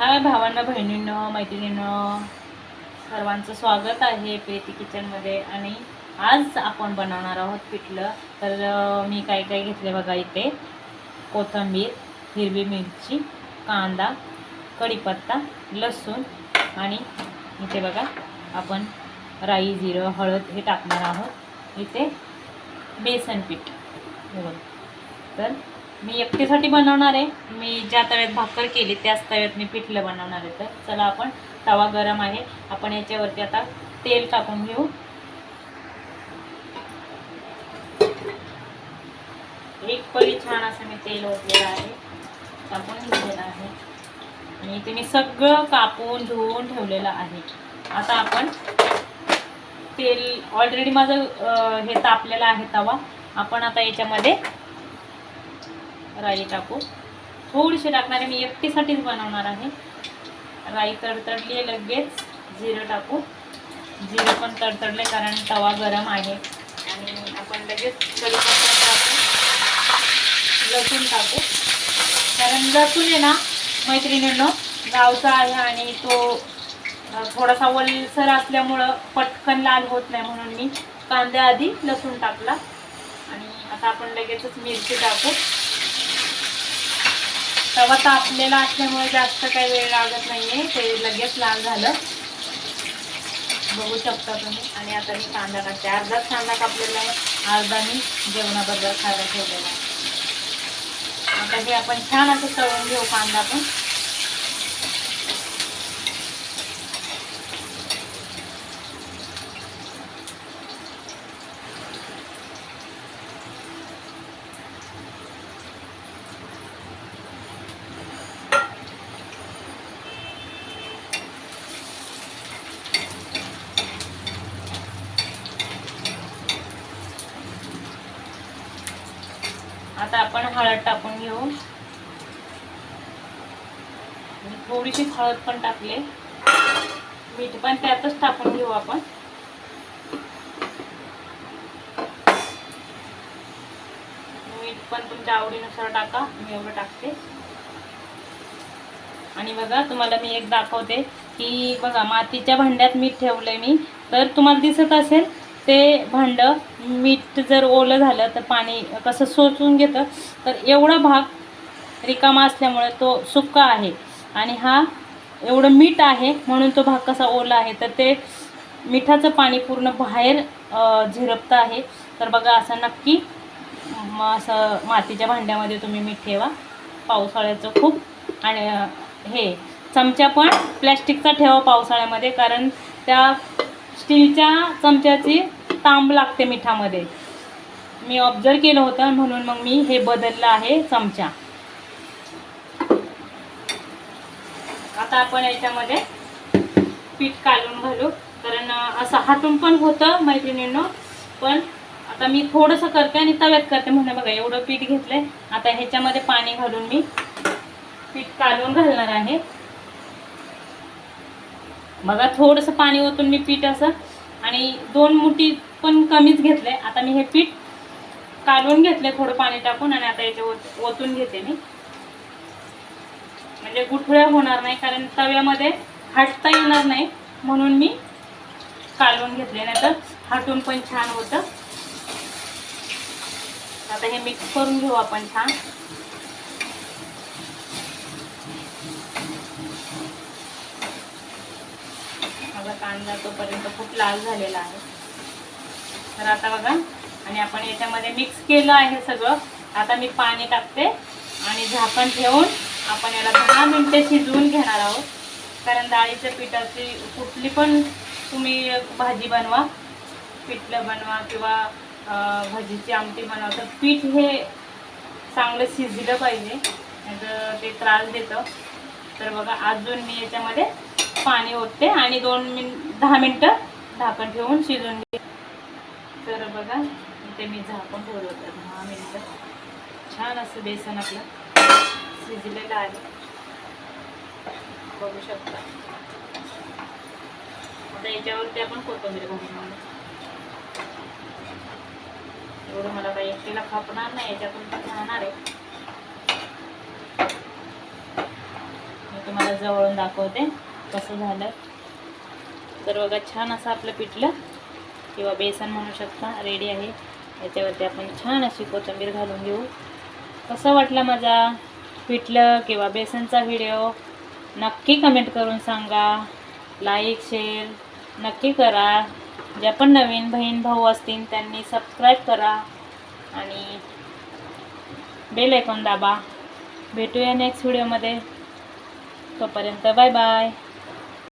हाय भावांना बहिणींनं मैत्रिणीनं. सर्वांचं स्वागत आहे प्रीती किचनमध्ये. आणि आज आपण बनवणार आहोत पिठलं. तर मी काय काय घेतले बघा इथे. कोथिंबीर हिरवी मिरची कांदा कढीपत्ता लसूण आणि इथे बघा आपण राई जिरं हळद हे टाकणार आहोत. इथे बेसन पीठ. बघा. तर मी एकटीसाठी बनवणार आहे. मी ज्या तव्यात भाकर केली त्याच तव्यात मी पिठलं बनवणार आहे. तर चला आपण तवा गरम आहे. आपण याच्यावरती आता तेल टाकून घेऊ. एक पळी छान असं मी तेल ओतलेलं आहे. टाकून घेतलेलं आहे. आणि इथे मी सगळं कापून धुवून ठेवलेलं आहे. आता आपण तेल ऑलरेडी माझं हे तापलेलं आहे तवा. आपण आता याच्यामध्ये राई टाकू. थोडीशी टाकणार आहे मी एकटीसाठीच बनवणार आहे. राई तडतडली आहे लगेच. जिरं टाकू. जिरं पण तडतडले कारण तवा गरम आहे. आणि आपण लगेच कढीपत्ता टाकू. लसूण टाकू. कारण लसूण आहे ना मैत्रिणींनो गावचा आहे आणि तो थोडासा वलसर असल्यामुळं पटकन लाल होत नाही म्हणून मी कांद्याआधी लसूण टाकला. आणि आता आपण लगेचच मिरची टाकू. तवा तापलेला असल्यामुळे जास्त काही वेळ लागत नाहीये. ते लगेच लाल झालं. बघू शकता तुम्ही. आणि आता मी कांदा टाकते अर्धाच कांदा कापलेला आहे. अर्धा मी जेवणाबरोबर खायला ठेवलेला आहे. आता हे आपण छान असं तळून घेऊ कांदा पण. आता आपण हळद टाकून घेऊ. थोडीशी हळद पण टाकले. मीठ पण त्यातच टाकून घेऊ आपण. मीठ पण तुमच्या आवडीनुसार टाका. मी एवढं टाकते. आणि बघा तुम्हाला मी एक दाखवते की बघा मातीच्या भांड्यात मीठ ठेवलंय मी. तर तुम्हाला दिसत असेल ते भांडं मीठ जर ओलं झालं तर पाणी कसं सोचून घेतं तर एवढा भाग रिकामा असल्यामुळे तो सुक्का आहे. आणि हा एवढं मीठ आहे म्हणून तो भाग कसा ओला आहे तर ते मिठाचं पाणी पूर्ण बाहेर झिरपतं आहे. तर बघा असं नक्की असं मातीच्या भांड्यामध्ये तुम्ही मीठ ठेवा. पावसाळ्याचं खूप आणि हे चमचा पण प्लॅस्टिकचा ठेवा पावसाळ्यामध्ये कारण त्या स्टीलच्या चमच्याची तांब लागते मिठामध्ये. मी ऑब्झर्व केलं होतं म्हणून मग मी हे बदललं आहे चमचा. आता आपण याच्यामध्ये पीठ काढून घालू. कारण असं हातून पण होतं मैत्रिणींनो पण आता मी थोडंसं करते आणि तव्यात करते म्हणून बघा एवढं पीठ घेतलंय. आता ह्याच्यामध्ये पाणी घालून मी पीठ काढून घालणार आहे. बघा थोडंसं पाणी ओतून मी पीठ असं आणि दोन मुठी पण कमीच घेतले. आता मी हे पीठ काढून घेतले थोडं पाणी टाकून आणि आता याच्या ओत ओतून घेते मी. म्हणजे गुठळ्या होणार नाही कारण तव्यामध्ये हटता येणार नाही म्हणून मी काढून घेतले. नाही तर हटून पण छान होतं. आता हे मिक्स करून घेऊ आपण छान. बघा कांदा तोपर्यंत खूप लाल झालेला आहे. तर आता बघा आणि आपण याच्यामध्ये मिक्स केलं आहे सगळं. आता मी पाणी टाकते आणि झाकण ठेवून आपण याला दहा मिनटं शिजवून घेणार आहोत. कारण डाळीच्या पिठाची कुठली पण तुम्ही भाजी बनवा पिठलं बनवा किंवा भजीची आमटी बनवा तर पीठ हे चांगलं शिजलं पाहिजे. नाहीतर ते त्रास देतं. तर बघा अजून मी याच्यामध्ये पाणी ओतते आणि दोन मिन दहा मिनटं झाकण ठेवून शिजून घे. तर बघा इथे मी झाकण ठेवलं होतं दहा मिनटं. छान असं बेसन आपलं शिजलेलं आहे. बघू शकता. आता याच्यावरती आपण कोथंबीर घालून एवढं मला काही एकटीला खापणार नाही याच्यातून पण राहणार आहे. मी तुम्हाला जवळून दाखवते. कसं झालं? तर बघा छान असं आपलं पिठलं किंवा बेसन म्हणू शकता रेडी आहे. याच्यावरती आपण छान अशी कोथिंबीर घालून घेऊ. कसं वाटलं माझा पिठलं किंवा बेसनचा व्हिडिओ नक्की कमेंट करून सांगा. लाईक शेअर नक्की करा. ज्या पण नवीन बहीण भाऊ असतील त्यांनी सबस्क्राईब करा. आणि बेल ऐकून दाबा. भेटूया नेक्स्ट व्हिडिओमध्ये तोपर्यंत बाय बाय